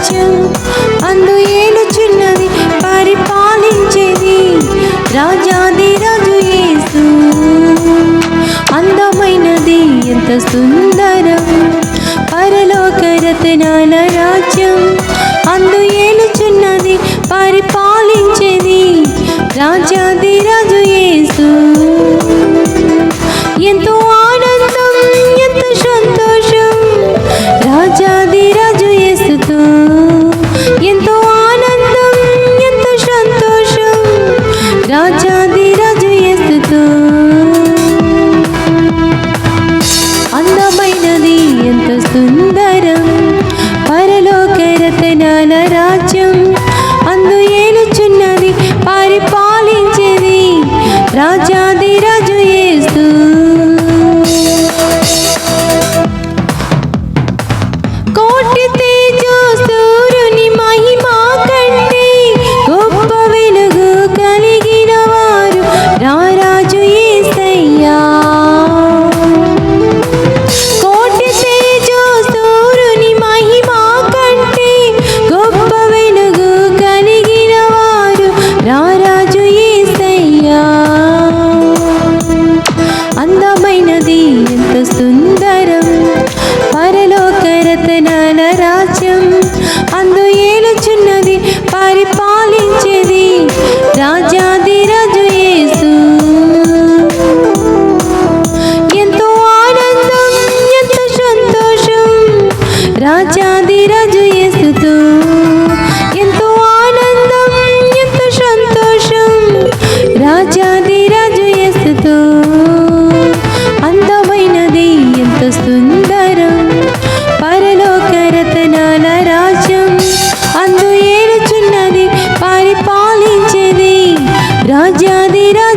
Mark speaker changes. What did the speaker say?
Speaker 1: రాజ్యం. అందు ఏలు చిన్నది పరిపాలించేది రాజాది రాజు యేసు. అందమైనది ఎంత సుందరం. పరలోక రతనాల రాజ్యం. అందు ఏలుచున్నది పరిపాలించేది రాజాది రాజు ఏ సుందరం పరలోక జాతి రాజు ఎస్తుతో అందమైనది ఎంత సుందరం. పరలోక రతనాల రాజ్యం అందు ఏలుచున్నది పరిపాలించేది రాజాదిరాజు